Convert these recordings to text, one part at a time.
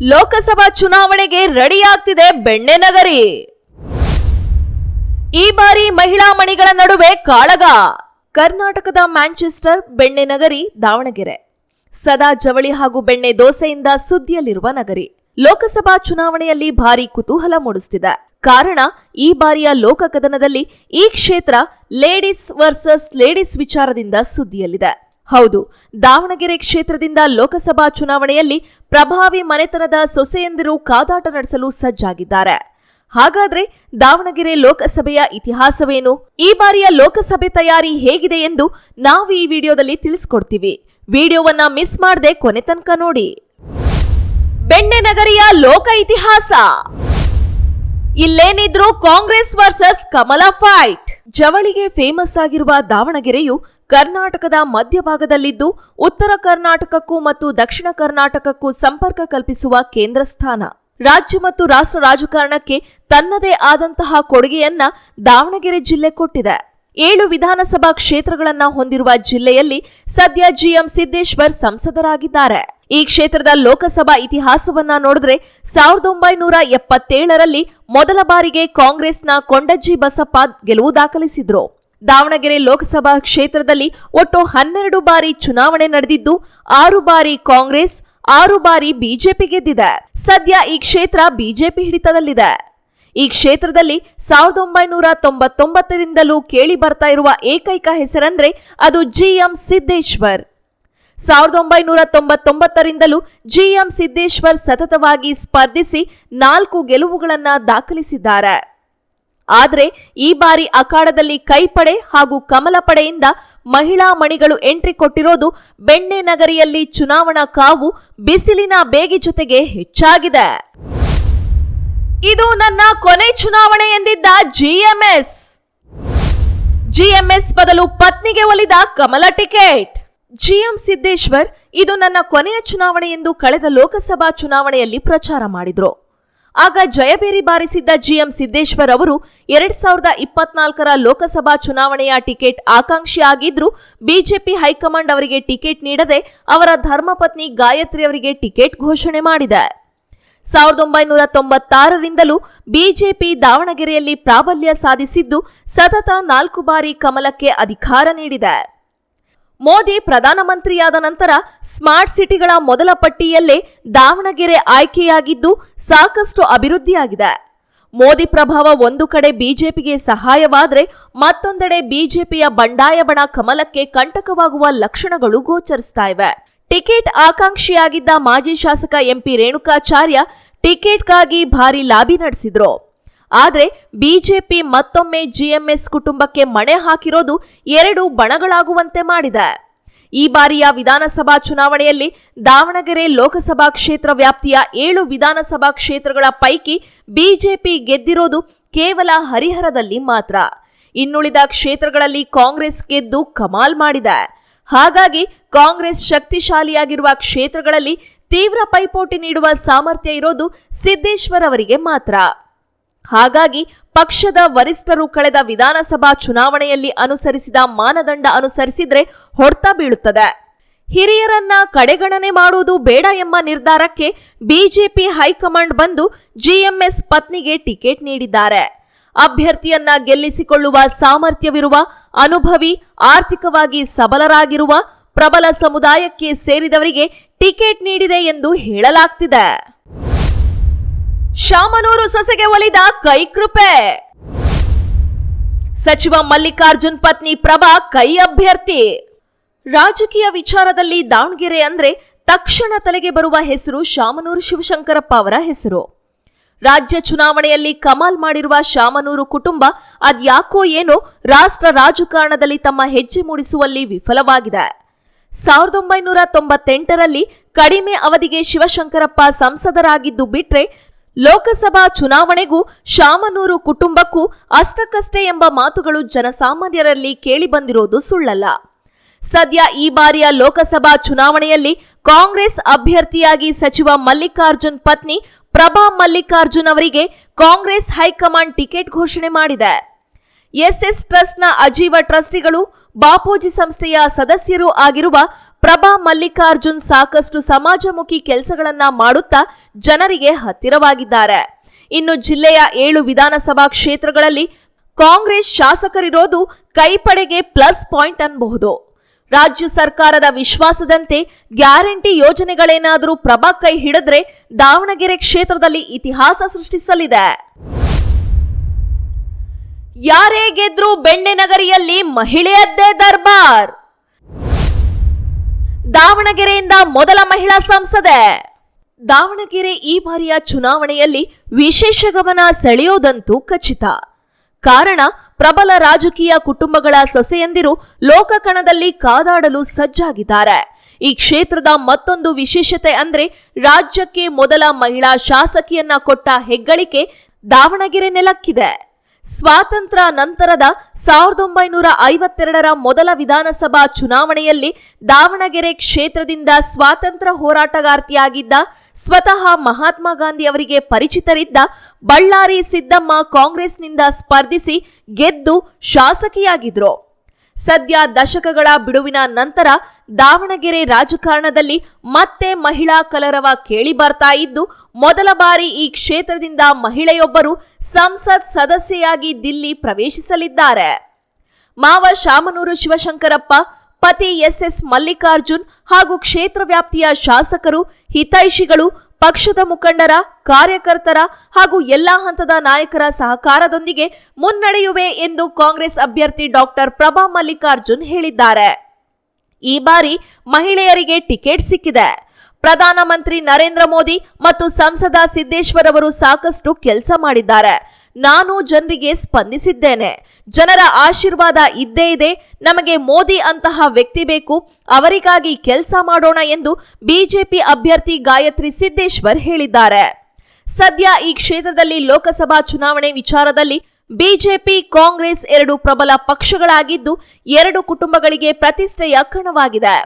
ಲೋಕಸಭಾ ಚುನಾವಣೆಗೆ ರೆಡಿಯಾಗ್ತಿದೆ ಬೆಣ್ಣೆನಗರಿ ಈ ಬಾರಿ ಮಹಿಳಾ ಮಣಿಗಳ ನಡುವೆ ಕಾಳಗ. ಕರ್ನಾಟಕದ ಮ್ಯಾಂಚೆಸ್ಟರ್ ಬೆಣ್ಣೆನಗರಿ ದಾವಣಗೆರೆ. ಸದಾ ಜವಳಿ ಹಾಗೂ ಬೆಣ್ಣೆ ದೋಸೆಯಿಂದ ಸುದ್ದಿಯಲ್ಲಿರುವ ನಗರಿ. ಲೋಕಸಭಾ ಚುನಾವಣೆಯಲ್ಲಿ ಭಾರಿ ಕುತೂಹಲ ಮೂಡಿಸುತ್ತಿದೆ ಕಾರಣ, ಈ ಬಾರಿಯ ಲೋಕಕದನದಲ್ಲಿ ಈ ಕ್ಷೇತ್ರ ಲೇಡೀಸ್ ವರ್ಸಸ್ ಲೇಡೀಸ್ ವಿಚಾರದಿಂದ ಸುದ್ದಿಯಲ್ಲಿದೆ. ಹೌದು, ದಾವಣಗೆರೆ ಕ್ಷೇತ್ರದಿಂದ ಲೋಕಸಭಾ ಚುನಾವಣೆಯಲ್ಲಿ ಪ್ರಭಾವಿ ಮನೆತನದ ಸೊಸೆಯಂದಿರು ಕಾದಾಟ ನಡೆಸಲು ಸಜ್ಜಾಗಿದ್ದಾರೆ. ಹಾಗಾದ್ರೆ ದಾವಣಗೆರೆ ಲೋಕಸಭೆಯ ಇತಿಹಾಸವೇನು? ಈ ಬಾರಿಯ ಲೋಕಸಭೆ ತಯಾರಿ ಹೇಗಿದೆ ಎಂದು ನಾವು ಈ ವಿಡಿಯೋದಲ್ಲಿ ತಿಳಿಸ್ಕೊಡ್ತೀವಿ. ವಿಡಿಯೋವನ್ನ ಮಿಸ್ ಮಾಡದೆ ಕೊನೆ ತನಕ ನೋಡಿ. ಬೆಣ್ಣೆ ನಗರಿಯ ಲೋಕ ಇತಿಹಾಸ. ಇಲ್ಲೇನಿದ್ರು ಕಾಂಗ್ರೆಸ್ ವರ್ಸಸ್ ಕಮಲ ಫೈಟ್. ಜವಳಿಗೆ ಫೇಮಸ್ ಆಗಿರುವ ದಾವಣಗೆರೆಯು ಕರ್ನಾಟಕದ ಮಧ್ಯಭಾಗದಲ್ಲಿದ್ದು ಉತ್ತರ ಕರ್ನಾಟಕಕ್ಕೂ ಮತ್ತು ದಕ್ಷಿಣ ಕರ್ನಾಟಕಕ್ಕೂ ಸಂಪರ್ಕ ಕಲ್ಪಿಸುವ ಕೇಂದ್ರ ಸ್ಥಾನ. ರಾಜ್ಯ ಮತ್ತು ರಾಷ್ಟ್ರ ರಾಜಕಾರಣಕ್ಕೆ ತನ್ನದೇ ಆದಂತಹ ಕೊಡುಗೆಯನ್ನ ದಾವಣಗೆರೆ ಜಿಲ್ಲೆ ಕೊಟ್ಟಿದೆ. ಏಳು ವಿಧಾನಸಭಾ ಕ್ಷೇತ್ರಗಳನ್ನ ಹೊಂದಿರುವ ಜಿಲ್ಲೆಯಲ್ಲಿ ಸದ್ಯ ಜಿಎಂ ಸಿದ್ದೇಶ್ವರ್ ಸಂಸದರಾಗಿದ್ದಾರೆ. ಈ ಕ್ಷೇತ್ರದ ಲೋಕಸಭಾ ಇತಿಹಾಸವನ್ನ ನೋಡಿದ್ರೆ ಸಾವಿರದ ಒಂಬೈನೂರ ಎಪ್ಪತ್ತೇಳರಲ್ಲಿ ಮೊದಲ ಬಾರಿಗೆ ಕಾಂಗ್ರೆಸ್ನ ಕೊಂಡಜ್ಜಿ ಬಸಪ್ಪ ಗೆಲುವು ದಾಖಲಿಸಿದ್ರು. ದಾವಣಗೆರೆ ಲೋಕಸಭಾ ಕ್ಷೇತ್ರದಲ್ಲಿ ಒಟ್ಟು ಹನ್ನೆರಡು ಬಾರಿ ಚುನಾವಣೆ ನಡೆದಿದ್ದು, ಆರು ಬಾರಿ ಕಾಂಗ್ರೆಸ್, ಆರು ಬಾರಿ ಬಿಜೆಪಿ ಗೆದ್ದಿದೆ. ಸದ್ಯ ಈ ಕ್ಷೇತ್ರ ಬಿಜೆಪಿ ಹಿಡಿತದಲ್ಲಿದೆ. ಈ ಕ್ಷೇತ್ರದಲ್ಲಿ ಸಾವಿರದ ಒಂಬೈನೂರ ತೊಂಬತ್ತೊಂಬತ್ತರಿಂದಲೂ ಕೇಳಿ ಬರ್ತಾ ಇರುವ ಏಕೈಕ ಹೆಸರಂದ್ರೆ ಅದು ಜಿಎಂ ಸಿದ್ದೇಶ್ವರ್. ಸಾವಿರದ ಒಂಬೈನೂರ ತೊಂಬತ್ತೊಂಬತ್ತರಿಂದಲೂ ಜಿಎಂ ಸಿದ್ದೇಶ್ವರ್ ಸತತವಾಗಿ ಸ್ಪರ್ಧಿಸಿ ನಾಲ್ಕು ಗೆಲುವುಗಳನ್ನು ದಾಖಲಿಸಿದ್ದಾರೆ. ಆದರೆ ಈ ಬಾರಿ ಅಖಾಡದಲ್ಲಿ ಕೈಪಡೆ ಹಾಗೂ ಕಮಲ ಪಡೆಯಿಂದ ಮಹಿಳಾ ಮಣಿಗಳು ಎಂಟ್ರಿ ಕೊಟ್ಟಿರೋದು ಬೆಣ್ಣೆ ನಗರಿಯಲ್ಲಿ ಚುನಾವಣಾ ಕಾವು ಬಿಸಿಲಿನ ಬೇಗಿ ಜೊತೆಗೆ ಹೆಚ್ಚಾಗಿದೆ. ಇದು ನನ್ನ ಕೊನೆ ಚುನಾವಣೆ ಎಂದಿದ್ದ ಜಿಎಂಎಸ್ ಜಿಎಂಎಸ್ ಬದಲು ಪತ್ನಿಗೆ ಒಲಿದ ಕಮಲ ಟಿಕೆಟ್. ಜಿಎಂ ಸಿದ್ದೇಶ್ವರ್, ಇದು ನನ್ನ ಕೊನೆಯ ಚುನಾವಣೆ ಎಂದು ಕಳೆದ ಲೋಕಸಭಾ ಚುನಾವಣೆಯಲ್ಲಿ ಪ್ರಚಾರ ಮಾಡಿದ್ರು. ಆಗ ಜಯಬೇರಿ ಬಾರಿಸಿದ್ದ ಜಿಎಂ ಸಿದ್ದೇಶ್ವರ್ ಅವರು ಎರಡ್ ಸಾವಿರದ ಇಪ್ಪತ್ನಾಲ್ಕರ ಲೋಕಸಭಾ ಚುನಾವಣೆಯ ಟಿಕೆಟ್ ಆಕಾಂಕ್ಷಿ ಆಗಿದ್ರು ಬಿಜೆಪಿ ಹೈಕಮಾಂಡ್ ಅವರಿಗೆ ಟಿಕೆಟ್ ನೀಡದೆ ಅವರ ಧರ್ಮಪತ್ನಿ ಗಾಯತ್ರಿ ಅವರಿಗೆ ಟಿಕೆಟ್ ಘೋಷಣೆ ಮಾಡಿದೆ. ಸಾವಿರದ ಒಂಬೈನೂರ ತೊಂಬತ್ತಾರರಿಂದಲೂ ಬಿಜೆಪಿ ದಾವಣಗೆರೆಯಲ್ಲಿ ಪ್ರಾಬಲ್ಯ ಸಾಧಿಸಿದ್ದು ಸತತ ನಾಲ್ಕು ಬಾರಿ ಕಮಲಕ್ಕೆ ಅಧಿಕಾರ ನೀಡಿದೆ. ಮೋದಿ ಪ್ರಧಾನಮಂತ್ರಿಯಾದ ನಂತರ ಸ್ಮಾರ್ಟ್ ಸಿಟಿಗಳ ಮೊದಲ ಪಟ್ಟಿಯಲ್ಲೇ ದಾವಣಗೆರೆ ಆಯ್ಕೆಯಾಗಿದ್ದು ಸಾಕಷ್ಟು ಅಭಿವೃದ್ಧಿಯಾಗಿದೆ. ಮೋದಿ ಪ್ರಭಾವ ಒಂದು ಕಡೆ ಬಿಜೆಪಿಗೆ ಸಹಾಯವಾದರೆ ಮತ್ತೊಂದೆಡೆ ಬಿಜೆಪಿಯ ಬಂಡಾಯ ಬಣ ಕಮಲಕ್ಕೆ ಕಂಟಕವಾಗುವ ಲಕ್ಷಣಗಳು ಗೋಚರಿಸ್ತಾ ಇವೆ. ಟಿಕೆಟ್ ಆಕಾಂಕ್ಷಿಯಾಗಿದ್ದ ಮಾಜಿ ಶಾಸಕ ಎಂಪಿ ರೇಣುಕಾಚಾರ್ಯ ಟಿಕೆಟ್ಗಾಗಿ ಭಾರಿ ಲಾಬಿ ನಡೆಸಿದ್ರು. ಆದ್ರೆ ಬಿಜೆಪಿ ಮತ್ತೊಮ್ಮೆ ಜಿಎಂಎಸ್ ಕುಟುಂಬಕ್ಕೆ ಮಣೆ ಹಾಕಿರೋದು ಎರಡು ಬಣಗಳಾಗುವಂತೆ ಮಾಡಿದೆ. ಈ ಬಾರಿಯ ವಿಧಾನಸಭಾ ಚುನಾವಣೆಯಲ್ಲಿ ದಾವಣಗೆರೆ ಲೋಕಸಭಾ ಕ್ಷೇತ್ರ ವ್ಯಾಪ್ತಿಯ ಏಳು ವಿಧಾನಸಭಾ ಕ್ಷೇತ್ರಗಳ ಪೈಕಿ ಬಿಜೆಪಿ ಗೆದ್ದಿರೋದು ಕೇವಲ ಹರಿಹರದಲ್ಲಿ ಮಾತ್ರ. ಇನ್ನುಳಿದ ಕ್ಷೇತ್ರಗಳಲ್ಲಿ ಕಾಂಗ್ರೆಸ್ ಗೆದ್ದು ಕಮಾಲ್ ಮಾಡಿದೆ. ಹಾಗಾಗಿ ಕಾಂಗ್ರೆಸ್ ಶಕ್ತಿಶಾಲಿಯಾಗಿರುವ ಕ್ಷೇತ್ರಗಳಲ್ಲಿ ತೀವ್ರ ಪೈಪೋಟಿ ನೀಡುವ ಸಾಮರ್ಥ್ಯ ಇರೋದು ಸಿದ್ದೇಶ್ವರ್ ಅವರಿಗೆ ಮಾತ್ರ. ಹಾಗಾಗಿ ಪಕ್ಷದ ವರಿಷ್ಠರು ಕಳೆದ ವಿಧಾನಸಭಾ ಚುನಾವಣೆಯಲ್ಲಿ ಅನುಸರಿಸಿದ ಮಾನದಂಡ ಅನುಸರಿಸಿದ್ರೆ ಹೊಡ್ತ ಬೀಳುತ್ತದೆ. ಹಿರಿಯರನ್ನ ಕಡೆಗಣನೆ ಮಾಡುವುದು ಬೇಡ ಎಂಬ ನಿರ್ಧಾರಕ್ಕೆ ಬಿಜೆಪಿ ಹೈಕಮಾಂಡ್ ಬಂದು ಜಿಎಂಎಸ್ ಪತ್ನಿಗೆ ಟಿಕೆಟ್ ನೀಡಿದ್ದಾರೆ. ಅಭ್ಯರ್ಥಿಯನ್ನ ಗೆಲ್ಲಿಸಿಕೊಳ್ಳುವ ಸಾಮರ್ಥ್ಯವಿರುವ, ಅನುಭವಿ, ಆರ್ಥಿಕವಾಗಿ ಸಬಲರಾಗಿರುವ ಪ್ರಬಲ ಸಮುದಾಯಕ್ಕೆ ಸೇರಿದವರಿಗೆ ಟಿಕೆಟ್ ನೀಡಿದೆ ಎಂದು ಹೇಳಲಾಗ್ತಿದೆ. ಶಾಮನೂರು ಸೊಸೆಗೆ ಒಲಿದ ಕೈಕೃಪೆ ಸಚಿವ ಮಲ್ಲಿಕಾರ್ಜುನ್ ಪತ್ನಿ ಪ್ರಭಾ ಕೈ ಅಭ್ಯರ್ಥಿ. ರಾಜಕೀಯ ವಿಚಾರದಲ್ಲಿ ದಾವಣಗೆರೆ ಅಂದ್ರೆ ತಕ್ಷಣ ತಲೆಗೆ ಬರುವ ಹೆಸರು ಶಾಮನೂರು ಶಿವಶಂಕರಪ್ಪ ಅವರ ಹೆಸರು. ರಾಜ್ಯ ಚುನಾವಣೆಯಲ್ಲಿ ಕಮಾಲ್ ಮಾಡಿರುವ ಶಾಮನೂರು ಕುಟುಂಬ ಅದ್ಯಾಕೋ ಏನೋ ರಾಷ್ಟ್ರ ರಾಜಕಾರಣದಲ್ಲಿ ತಮ್ಮ ಹೆಜ್ಜೆ ಮೂಡಿಸುವಲ್ಲಿ ವಿಫಲವಾಗಿದೆ. ಸಾವಿರದ ಒಂಬೈನೂರ ತೊಂಬತ್ತೆಂಟರಲ್ಲಿ ಕಡಿಮೆ ಅವಧಿಗೆ ಶಿವಶಂಕರಪ್ಪ ಸಂಸದರಾಗಿದ್ದು ಬಿಟ್ರೆ ಲೋಕಸಭಾ ಚುನಾವಣೆಗೂ ಶಾಮನೂರು ಕುಟುಂಬಕ್ಕೂ ಅಷ್ಟಕ್ಕಷ್ಟೇ ಎಂಬ ಮಾತುಗಳು ಜನಸಾಮಾನ್ಯರಲ್ಲಿ ಕೇಳಿಬಂದಿರೋದು ಸುಳ್ಳಲ್ಲ. ಸದ್ಯ ಈ ಬಾರಿಯ ಲೋಕಸಭಾ ಚುನಾವಣೆಯಲ್ಲಿ ಕಾಂಗ್ರೆಸ್ ಅಭ್ಯರ್ಥಿಯಾಗಿ ಸಚಿವ ಮಲ್ಲಿಕಾರ್ಜುನ್ ಪತ್ನಿ ಪ್ರಭಾ ಮಲ್ಲಿಕಾರ್ಜುನ್ ಅವರಿಗೆ ಕಾಂಗ್ರೆಸ್ ಹೈಕಮಾಂಡ್ ಟಿಕೆಟ್ ಘೋಷಣೆ ಮಾಡಿದೆ. ಎಸ್ಎಸ್ ಟ್ರಸ್ಟ್ನ ಅಜೀವ ಟ್ರಸ್ಟಿಗಳು ಬಾಪೂಜಿ ಸಂಸ್ಥೆಯ ಸದಸ್ಯರೂ ಆಗಿರುವ ಪ್ರಭಾ ಮಲ್ಲಿಕಾರ್ಜುನ್ ಸಾಕಷ್ಟು ಸಮಾಜಮುಖಿ ಕೆಲಸಗಳನ್ನ ಮಾಡುತ್ತಾ ಜನರಿಗೆ ಹತ್ತಿರವಾಗಿದ್ದಾರೆ. ಇನ್ನು ಜಿಲ್ಲೆಯ ಏಳು ವಿಧಾನಸಭಾ ಕ್ಷೇತ್ರಗಳಲ್ಲಿ ಕಾಂಗ್ರೆಸ್ ಶಾಸಕರಿರೋದು ಕೈಪಡೆಗೆ ಪ್ಲಸ್ ಪಾಯಿಂಟ್ ಅನ್ಬಹುದು ರಾಜ್ಯ ಸರ್ಕಾರದ ವಿಶ್ವಾಸದಂತೆ ಗ್ಯಾರಂಟಿ ಯೋಜನೆಗಳೇನಾದರೂ ಪ್ರಭಾ ಕೈ ಹಿಡಿದ್ರೆ ದಾವಣಗೆರೆ ಕ್ಷೇತ್ರದಲ್ಲಿ ಇತಿಹಾಸ ಸೃಷ್ಟಿಸಲಿದೆ. ಯಾರೇ ಗೆದ್ರು ಬೆಣ್ಣೆ ನಗರಿಯಲ್ಲಿ ಮಹಿಳೆಯದ್ದೇ ದರ್ಬಾರ್. ದಾವಣಗೆರೆಯಿಂದ ಮೊದಲ ಮಹಿಳಾ ಸಂಸದೆ. ದಾವಣಗೆರೆ ಈ ಬಾರಿಯ ಚುನಾವಣೆಯಲ್ಲಿ ವಿಶೇಷ ಗಮನ ಸೆಳೆಯೋದಂತೂ ಖಚಿತ. ಕಾರಣ, ಪ್ರಬಲ ರಾಜಕೀಯ ಕುಟುಂಬಗಳ ಸೊಸೆಯಂದಿರು ಲೋಕಕಣದಲ್ಲಿ ಕಾದಾಡಲು ಸಜ್ಜಾಗಿದ್ದಾರೆ. ಈ ಕ್ಷೇತ್ರದ ಮತ್ತೊಂದು ವಿಶೇಷತೆ ಅಂದ್ರೆ ರಾಜ್ಯಕ್ಕೆ ಮೊದಲ ಮಹಿಳಾ ಶಾಸಕಿಯನ್ನ ಕೊಟ್ಟ ಹೆಗ್ಗಳಿಕೆ ದಾವಣಗೆರೆ ನೆಲಕ್ಕಿದೆ. ಸ್ವಾತಂತ್ರ್ಯ ನಂತರದ ಸಾವಿರದ ಒಂಬೈನೂರ ಐವತ್ತೆರಡರ ಮೊದಲ ವಿಧಾನಸಭಾ ಚುನಾವಣೆಯಲ್ಲಿ ದಾವಣಗೆರೆ ಕ್ಷೇತ್ರದಿಂದ ಸ್ವಾತಂತ್ರ್ಯ ಹೋರಾಟಗಾರ್ತಿಯಾಗಿದ್ದ ಸ್ವತಃ ಮಹಾತ್ಮ ಗಾಂಧಿ ಅವರಿಗೆ ಪರಿಚಿತರಿದ್ದ ಬಳ್ಳಾರಿ ಸಿದ್ದಮ್ಮ ಕಾಂಗ್ರೆಸ್ನಿಂದ ಸ್ಪರ್ಧಿಸಿ ಗೆದ್ದು ಶಾಸಕಿಯಾಗಿದ್ರು. ಸದ್ಯ ದಶಕಗಳ ಬಿಡುವಿನ ನಂತರ ದಾವಣಗೆರೆ ರಾಜಕಾರಣದಲ್ಲಿ ಮತ್ತೆ ಮಹಿಳಾ ಕಲರವ ಕೇಳಿ ಬರ್ತಾ ಇದ್ದು, ಮೊದಲ ಬಾರಿ ಈ ಕ್ಷೇತ್ರದಿಂದ ಮಹಿಳೆಯೊಬ್ಬರು ಸಂಸತ್ ಸದಸ್ಯೆಯಾಗಿ ದಿಲ್ಲಿ ಪ್ರವೇಶಿಸಲಿದ್ದಾರೆ. ಮಾವ ಶಾಮನೂರು ಶಿವಶಂಕರಪ್ಪ, ಪತಿ ಎಸ್ಎಸ್ ಮಲ್ಲಿಕಾರ್ಜುನ್ ಹಾಗೂ ಕ್ಷೇತ್ರ ವ್ಯಾಪ್ತಿಯ ಶಾಸಕರು, ಹಿತೈಷಿಗಳು, ಪಕ್ಷದ ಮುಖಂಡರ, ಕಾರ್ಯಕರ್ತರ ಹಾಗೂ ಎಲ್ಲಾ ಹಂತದ ನಾಯಕರ ಸಹಕಾರದೊಂದಿಗೆ ಮುನ್ನಡೆಯುವೆ ಎಂದು ಕಾಂಗ್ರೆಸ್ ಅಭ್ಯರ್ಥಿ ಡಾಕ್ಟರ್ ಪ್ರಭಾ ಮಲ್ಲಿಕಾರ್ಜುನ್ ಹೇಳಿದ್ದಾರೆ. ಈ ಬಾರಿ ಮಹಿಳೆಯರಿಗೆ ಟಿಕೆಟ್ ಸಿಕ್ಕಿದೆ. ಪ್ರಧಾನಮಂತ್ರಿ ನರೇಂದ್ರ ಮೋದಿ ಮತ್ತು ಸಂಸದ ಸಿದ್ದೇಶ್ವರ್ ಅವರು ಸಾಕಷ್ಟು ಕೆಲಸ ಮಾಡಿದ್ದಾರೆ. ನಾನು ಜನರಿಗೆ ಸ್ಪಂದಿಸಿದ್ದೇನೆ. ಜನರ ಆಶೀರ್ವಾದ ಇದ್ದೇ ಇದೆ. ನಮಗೆ ಮೋದಿ ಅಂತಹ ವ್ಯಕ್ತಿ ಬೇಕು. ಅವರಿಗಾಗಿ ಕೆಲಸ ಮಾಡೋಣ ಎಂದು ಬಿಜೆಪಿ ಅಭ್ಯರ್ಥಿ ಗಾಯತ್ರಿ ಸಿದ್ದೇಶ್ವರ್ ಹೇಳಿದ್ದಾರೆ. ಸದ್ಯ ಈ ಕ್ಷೇತ್ರದಲ್ಲಿ ಲೋಕಸಭಾ ಚುನಾವಣೆ ವಿಚಾರದಲ್ಲಿ ಬಿಜೆಪಿ, ಕಾಂಗ್ರೆಸ್ ಎರಡು ಪ್ರಬಲ ಪಕ್ಷಗಳಾಗಿದ್ದು ಎರಡು ಕುಟುಂಬಗಳಿಗೆ ಪ್ರತಿಷ್ಠೆಯ ಕಣವಾಗಿದೆ.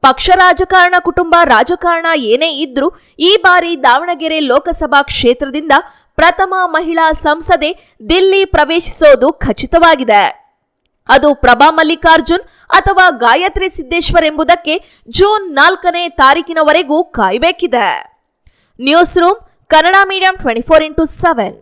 ಪಕ್ಷ ರಾಜಕಾರಣ, ಕುಟುಂಬ ರಾಜಕಾರಣ ಏನೇ ಇದ್ರೂ ಈ ಬಾರಿ ದಾವಣಗೆರೆ ಲೋಕಸಭಾ ಕ್ಷೇತ್ರದಿಂದ ಪ್ರಥಮ ಮಹಿಳಾ ಸಂಸದೆ ದಿಲ್ಲಿ ಪ್ರವೇಶಿಸೋದು ಖಚಿತವಾಗಿದೆ. ಅದು ಪ್ರಭಾ ಮಲ್ಲಿಕಾರ್ಜುನ್ ಅಥವಾ ಗಾಯತ್ರಿ ಸಿದ್ದೇಶ್ವರ್ ಎಂಬುದಕ್ಕೆ ಜೂನ್ ನಾಲ್ಕನೇ ತಾರೀಕಿನವರೆಗೂ ಕಾಯಬೇಕಿದೆ. News room, Kannada medium twenty four into seven